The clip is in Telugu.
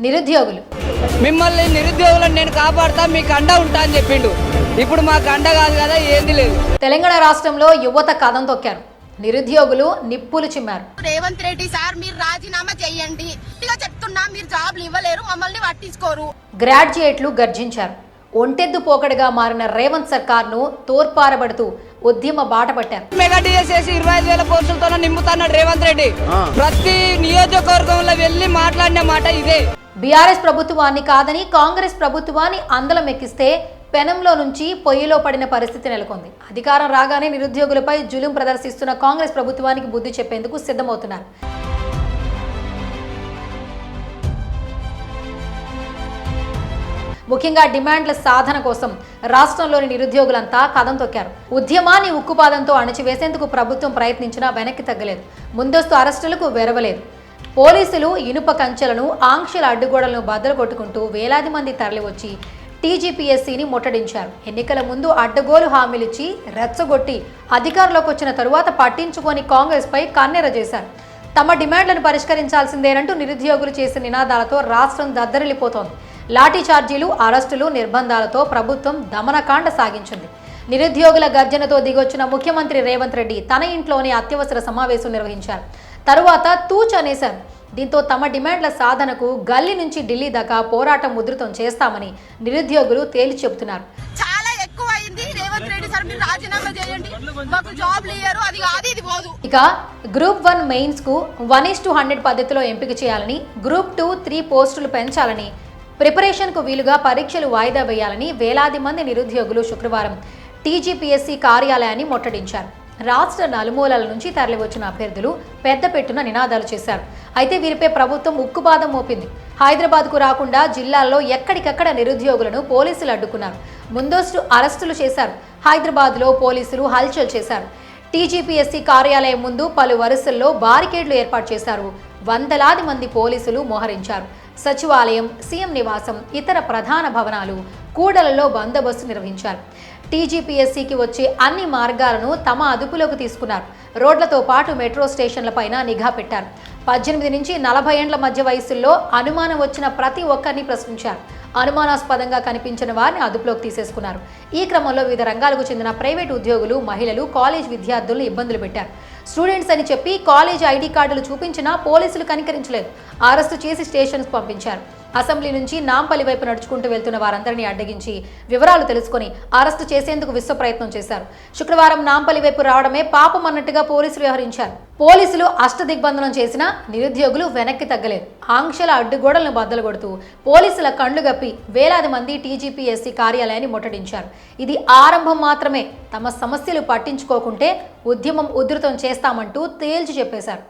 నిరుద్యోగులు. మిమ్మల్ని నిరుద్యోగులను నేను కాపాడుతా మీకు అండ ఉంటా అని చెప్పిండు. ఇప్పుడు మాకు అండ కాదు కదా ఏంది లేదు. తెలంగాణ రాష్ట్రంలో యువత కథం తొక్కారు. నిరుద్యోగులు నిప్పులు చిమ్మారు. రేవంత్ రెడ్డి సార్ మీరు రాజీనామా చేయండి. ఇక చెప్తున్నా మీరు జాబ్లు ఇవ్వలేరు మమ్మల్ని పట్టించుకోరు. గ్రాడ్యుయేట్లు గర్జించారు. ఒంటెద్దు పోకడగా మారిన రేవంత్ సర్కార్ను తోర్పారబడుతూ ఉద్యమ బాట పట్టారు. మెగా డిఎస్ చేసి ఇరవై ఐదు వేల పోస్టులతో నింపుతున్నాడు రేవంత్ రెడ్డి. ప్రతి నియోజకవర్గంలో వెళ్ళి మాట్లాడిన మాట ఇదే. బీఆర్ఎస్ ప్రభుత్వాన్ని కాదని కాంగ్రెస్ ప్రభుత్వాన్ని అందలం ఎక్కిస్తే పెనంలో నుంచి పొయ్యిలో పడిన పరిస్థితి నెలకొంది. అధికారం రాగానే నిరుద్యోగులపై జులుం ప్రదర్శిస్తున్న కాంగ్రెస్ ప్రభుత్వానికి బుద్ధి చెప్పేందుకు సిద్ధమవుతున్నారు. ముఖ్యంగా డిమాండ్ల సాధన కోసం రాష్ట్రంలోని నిరుద్యోగులంతా కథం తొక్కారు. ఉద్యమాన్ని ఉక్కుపాదంతో అణచివేసేందుకు ప్రభుత్వం ప్రయత్నించినా వెనక్కి తగ్గలేదు. ముందస్తు అరెస్టులకు వెరవలేదు. పోలీసులు ఇనుప కంచెలను ఆంక్షల అడ్డుగోడలను బద్దలు కొట్టుకుంటూ వేలాది మంది తరలివచ్చి టీజీపీఎస్సీని ముట్టడించారు. ఎన్నికల ముందు అడ్డగోలు హామీలిచ్చి రెచ్చగొట్టి అధికారంలోకి వచ్చిన తరువాత పట్టించుకొని కాంగ్రెస్పై కన్నెర చేశారు. తమ డిమాండ్లను పరిష్కరించాల్సిందేనంటూ నిరుద్యోగులు చేసిన నినాదాలతో రాష్ట్రం దద్దరిల్లిపోతోంది. లాఠీ ఛార్జీలు అరెస్టులు నిర్బంధాలతో ప్రభుత్వం దమనకాండ సాగించింది. నిరుద్యోగుల గర్జనతో దిగొచ్చిన ముఖ్యమంత్రి రేవంత్ రెడ్డి తన ఇంట్లోనే అత్యవసర సమావేశం నిర్వహించారు. తరువాత తూచ్ అనేశారు దీంతో తమ డిమాండ్ల సాధనకు గల్లీ నుంచి ఢిల్లీ దాకా పోరాటం ఉధృతం చేస్తామని నిరుద్యోగులు తేల్చి చెబుతున్నారు. ఇక గ్రూప్ వన్ మెయిన్స్కు వన్ ఇస్ టూ హండ్రెడ్ పద్ధతిలో ఎంపిక చేయాలని గ్రూప్ టూ త్రీ పోస్టులు పెంచాలని ప్రిపరేషన్కు వీలుగా పరీక్షలు వాయిదా వేయాలని వేలాది మంది నిరుద్యోగులు శుక్రవారం టీజీపీఎస్సీ కార్యాలయాన్ని ముట్టడించారు. రాష్ట్ర నలుమూలల నుంచి తరలివచ్చిన అభ్యర్థులు పెద్ద పెట్టున నినాదాలు చేశారు. అయితే వీరిపై ప్రభుత్వం ఉక్కుపాదం మోపింది. హైదరాబాద్కు రాకుండా జిల్లాల్లో ఎక్కడికక్కడ నిరుద్యోగులను పోలీసులు అడ్డుకున్నారు. ముందస్తు అరెస్టులు చేశారు. హైదరాబాద్లో పోలీసులు హల్చల్ చేశారు. టీజీపీఎస్సీ కార్యాలయం ముందు పలు వరుసల్లో బారికేడ్లు ఏర్పాటు చేశారు. వందలాది మంది పోలీసులు మోహరించారు. సచివాలయం సీఎం నివాసం ఇతర ప్రధాన భవనాలు కూడలలో బందోబస్తు నిర్వహించారు. టీజీపీఎస్సీకి వచ్చే అన్ని మార్గాలను తమ అదుపులోకి తీసుకున్నారు. రోడ్లతో పాటు మెట్రో స్టేషన్లపైన నిఘా పెట్టారు. పద్దెనిమిది నుంచి నలభై ఏండ్ల మధ్య వయసుల్లో అనుమానం వచ్చిన ప్రతి ఒక్కరిని ప్రశ్నించారు. అనుమానాస్పదంగా కనిపించిన వారిని అదుపులోకి తీసేసుకున్నారు. ఈ క్రమంలో వివిధ రంగాలకు చెందిన ప్రైవేట్ ఉద్యోగులు మహిళలు కాలేజ్ విద్యార్థులను ఇబ్బందులు పెట్టారు. స్టూడెంట్స్ అని చెప్పి కాలేజ్ ఐడి కార్డులు చూపించినా పోలీసులు కనికరించలేదు. అరెస్టు చేసి స్టేషన్స్ పంపించారు. అసెంబ్లీ నుంచి నాంపల్లి వైపు నడుచుకుంటూ వెళ్తున్న వారందరినీ అడ్డగించి వివరాలు తెలుసుకొని అరెస్టు చేసేందుకు విశ్వ ప్రయత్నం చేశారు. శుక్రవారం నాంపల్లి వైపు రావడమే పాపం అన్నట్టుగా పోలీసులు వ్యవహరించారు. పోలీసులు అష్టదిగ్బంధనం చేసినా నిరుద్యోగులు వెనక్కి తగ్గలేదు. ఆంక్షల అడ్డుగోడలను బద్దలు కొడుతూ పోలీసుల కళ్ళు గప్పి వేలాది మంది టీజీపీఎస్సీ కార్యాలయాన్ని ముట్టడించారు. ఇది ఆరంభం మాత్రమే. తమ సమస్యలు పట్టించుకోకుంటే ఉద్యమం ఉధృతం చేస్తామంటూ తేల్చి చెప్పేశారు.